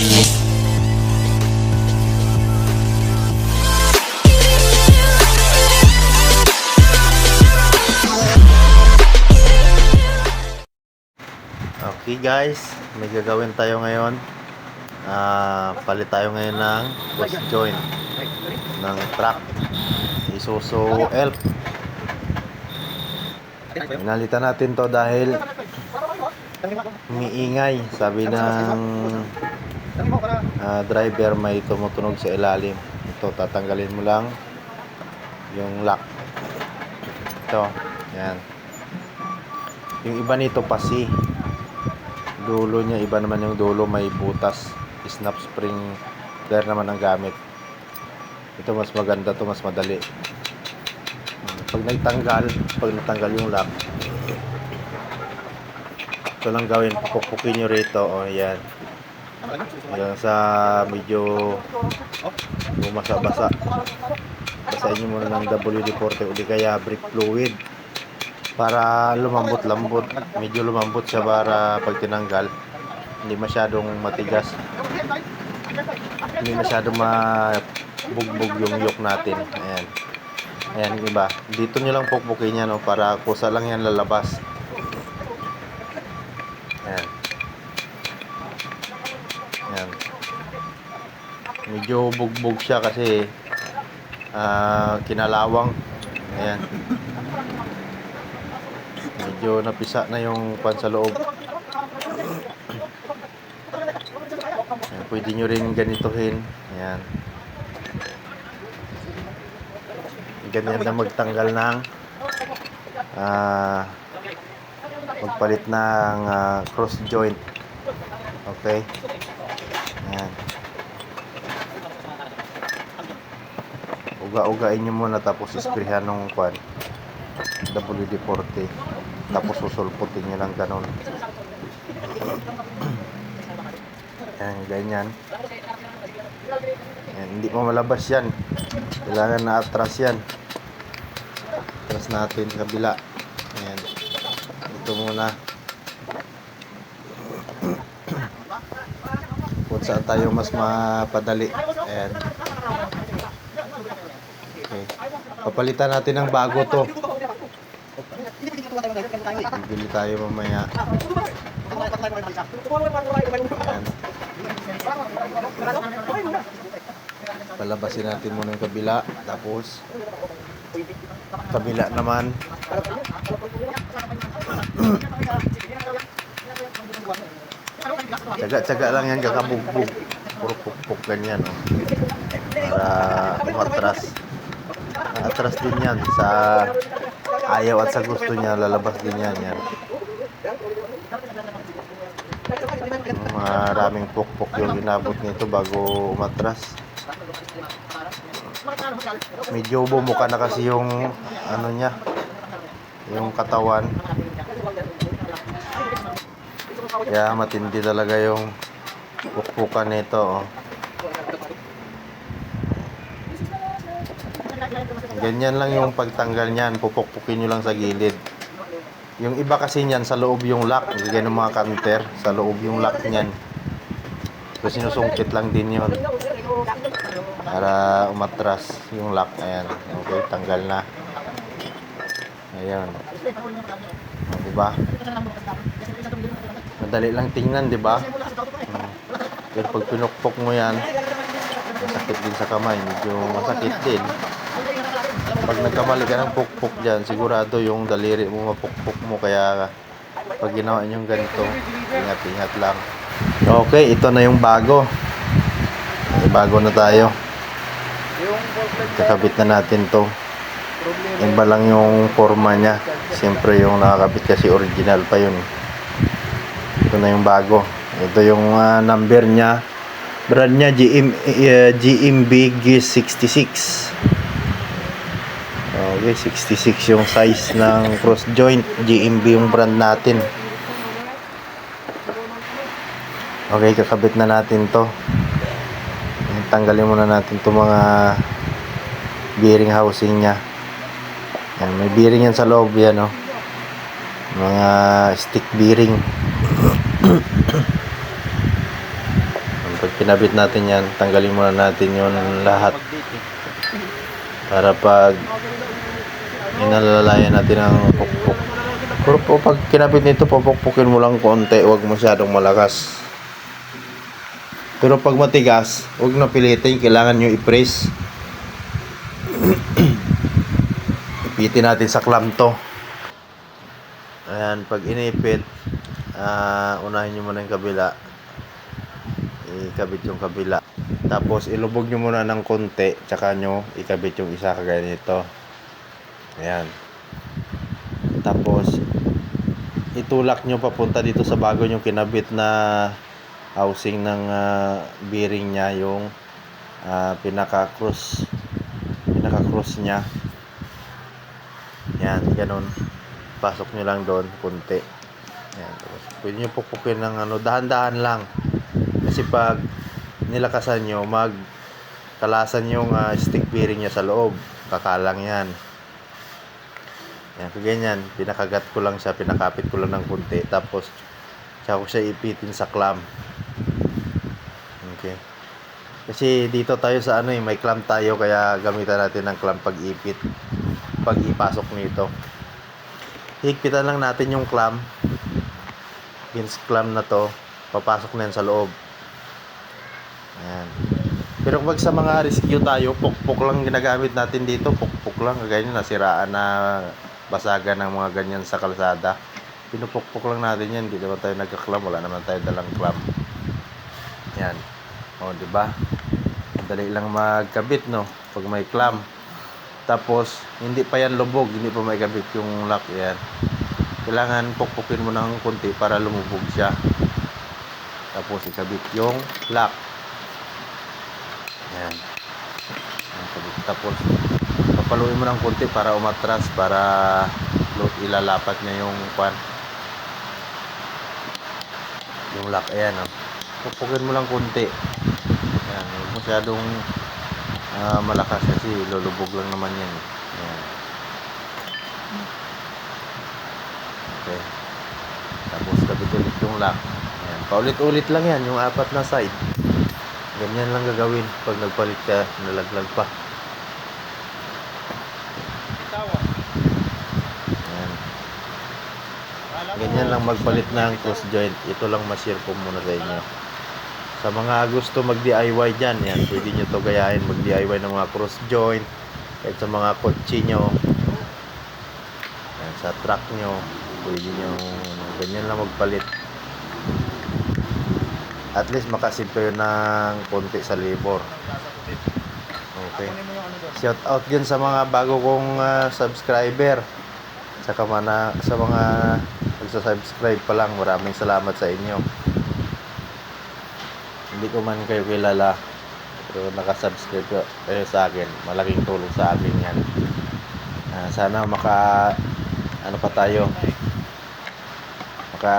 Okay guys, may gagawin tayo ngayon. Ah, palit tayo ngayon ng cross joint ng truck Isuzu Elf. Inalitan natin to dahil umiingay. Sabi ng ah, driver may tumutunog sa ilalim. Ito, tatanggalin mo lang yung lock. Ito, yan. Yung iba nito pasi dulo niya iba naman yung dulo may butas snap spring flare naman ang gamit ito mas maganda to mas madali pag nagtanggal pag natanggal yung lock ito lang gawin pupukpukin nyo rito o yan hanggang sa medyo bumasa-basa basahin nyo muna ng WD-40 o di kaya brake fluid para lumambot-lambot. Medyo lumambot siya para pag tinanggal. Hindi masyadong matigas. Hindi masyadong mabugbog yung yok natin. Ayan. Ayan iba. Dito nyo lang pukpukin yan no, para kusa lang yan lalabas. Medyo bugbog siya kasi ah, kinalawang. Ayan. Medyo napisa na yung pan sa loob. Ayan, pwede nyo rin ganituhin. Ayan. Ganyan na magtanggal ng ah magpalit ng ah, cross joint. Okay uga-ugain nyo muna tapos isprihan ng kwan. WD-40 tapos susulputin nyo lang ganun. Yan ganyan. Yan, hindi mo malabas yan. Kailangan na atras yan. Atras natin kabila. Yan ito muna. Kung saan tayo mas mapadali. Ayan. Papalitan natin ng bago to Bibili tayo mamaya. Ayan. Palabasin natin muna yung kabila. Tapos, kabila naman. Tsaga-tsaga lang yan, kakabugbog. Puro pukpuk ganyan. Oh. Para umatras. Atras din yan sa ayaw at sa gusto niya lalabas din yan yan. Maraming pukpok yung inabot nito bago umatras medyo bumuka na kasi yung ano niya yung katawan. Kaya matindi talaga yung pukpukan nito oh. Ganyan lang yung pagtanggal niyan, pupukpukin nyo lang sa gilid. Yung iba kasi niyan sa loob yung lock, ganyan mga counter, sa loob yung lock niyan. So sinusungkit lang din yon para umatras yung lock. Ayan, okay, tanggal na. Ayan. Diba? Madali lang tingnan, diba? Pero pag pinukpok mo yan, masakit din sa kamay, medyo masakit din. Pag nagkamali ka ng pukpok dyan, sigurado yung daliri mo mapukpok mo. Kaya pag ginawa nyo ganito, ingat-ingat lang. Okay, ito na yung bago. Bago na tayo. Kakabit na natin to. Iba lang yung forma niya. Siyempre yung nakakabit kasi original pa yun. Ito na yung bago. Ito yung ah, number niya. Brand niya GM, uh, GMB GIS66. Okay, 66 yung size ng cross joint. GMB yung brand natin. Okay, kakabit na natin to. Tanggalin muna natin to mga bearing housing niya. Yan, may bearing yan sa loob yan, oh. Mga stick bearing. pag pinabit natin yan, tanggalin muna natin yung lahat para pag inalalayan natin ang pukpuk. Pero po pag kinabit nito, pupukpukin mo lang konti, huwag masyadong malakas. Pero pag matigas, huwag na pilitin, kailangan nyo i-press. Ipitin natin sa clamp to. Ayan, pag inipit, ah, unahin nyo muna yung kabila. Ikabit yung kabila. Tapos ilubog nyo muna ng konti, tsaka nyo ikabit yung isa kagaya nito. Ayan. Tapos, itulak nyo papunta dito sa bago nyo kinabit na housing ng ah, bearing niya yung ah, pinaka-cross pinaka-cross niya. Yan, ganun. Pasok nyo lang doon, kunti. Yan, tapos pwede nyo pupukin ng ano, dahan-dahan lang. Kasi pag nilakasan nyo, mag kalasan yung ah, stick bearing niya sa loob. Kakalang yan. Yan, ganyan. Pinakagat ko lang siya, pinakapit ko lang ng kunti. Tapos, tsaka ko siya ipitin sa clamp. Okay. Kasi dito tayo sa ano eh, may clamp tayo kaya gamitan natin ng clamp pag ipit. Pag ipasok nito. Higpitan lang natin yung clamp. Pins clamp na to, papasok na yan sa loob. Ayan. Pero pag sa mga rescue tayo, pukpok lang ginagamit natin dito, pukpok lang, ganyan nasiraan na basagan ng mga ganyan sa kalsada. Pinupukpok lang natin yan, hindi naman tayo nagka-clamp, wala naman tayo dalang clamp. Yan. O, di ba? Madali lang magkabit, no? Pag may clamp. Tapos, hindi pa yan lubog, hindi pa may kabit yung lock. Yan. Kailangan pukpukin mo ng konti para lumubog siya. Tapos, ikabit yung lock. Yan. Tapos, papaluin mo ng konti para umatras, para ilalapat niya yung kwan. Yung lock, ayan, oh. Pukpukin mo lang konti. Yan, huwag masyadong ah, malakas kasi lulubog lang naman yan. eh. Yan. Okay. Tapos kabit ulit yung lock. Yan. Paulit-ulit lang yan, yung apat na side. Ganyan lang gagawin pag nagpalit ka, nalaglag pa. Ganyan lang magpalit ng cross joint. Ito lang ma-share ko muna sa inyo. Sa mga gusto mag-DIY dyan, yan, pwede nyo to gayahin mag-DIY ng mga cross joint. Kahit sa mga kotse nyo. Yan, sa truck nyo. Pwede nyo, ganyan lang magpalit. At least makasip kayo ng konti sa labor. Okay. Shout out din sa mga bago kong ah, subscriber. Saka mana, sa mga nagsa-subscribe pa lang, maraming salamat sa inyo. Hindi ko man kayo kilala, pero nakasubscribe ka- kayo sa akin. Malaking tulong sa akin yan. Ah, sana maka, ano pa tayo, maka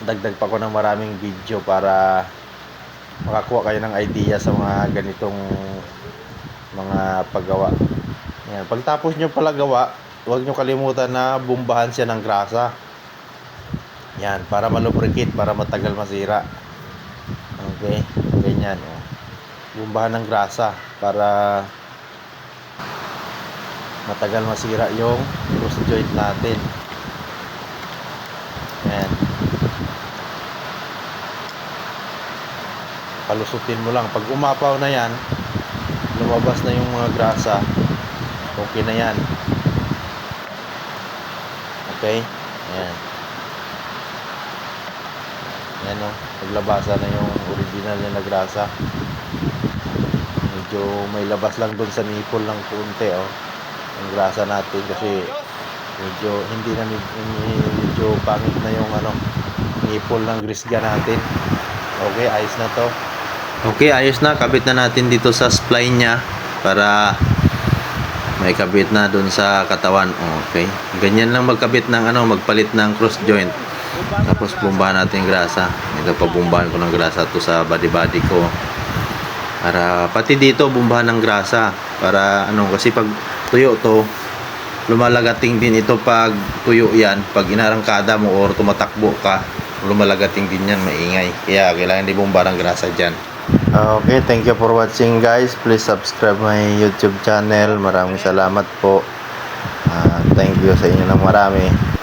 dagdag pa ko ng maraming video para makakuha kayo ng idea sa mga ganitong mga paggawa. Yan. Pagtapos nyo pala gawa, huwag nyo kalimutan na bumbahan siya ng grasa. Yan, para malubricate, para matagal masira. Okay, ganyan. Oh. Bumbahan ng grasa para matagal masira yung cross joint natin. Yan. Palusutin mo lang. Pag umapaw na yan, lumabas na yung mga grasa, okay na yan. Okay? Ayan. Ayan o. Paglabasa na yung original na grasa. Medyo may labas lang doon sa nipple ng kunti o. Yung grasa natin kasi medyo hindi na med- medyo pangit na yung ano nipple ng grisga natin. Okay, ayos na to. Okay, ayos na. Kabit na natin dito sa spline niya para may kabit na doon sa katawan. Okay. Ganyan lang magkabit ng ano, magpalit ng cross joint. Tapos bumbahan natin yung grasa. Ito pa bumbahan ko ng grasa to sa body-body ko. Para pati dito bumbahan ng grasa para ano kasi pag tuyo to lumalagating din ito pag tuyo yan pag inarangkada mo or tumatakbo ka lumalagating din yan, maingay. Kaya kailangan di bomba ng grasa dyan. Okay, thank you for watching guys. Please subscribe my YouTube channel. Maraming salamat po. Ah, thank you sa inyo ng marami.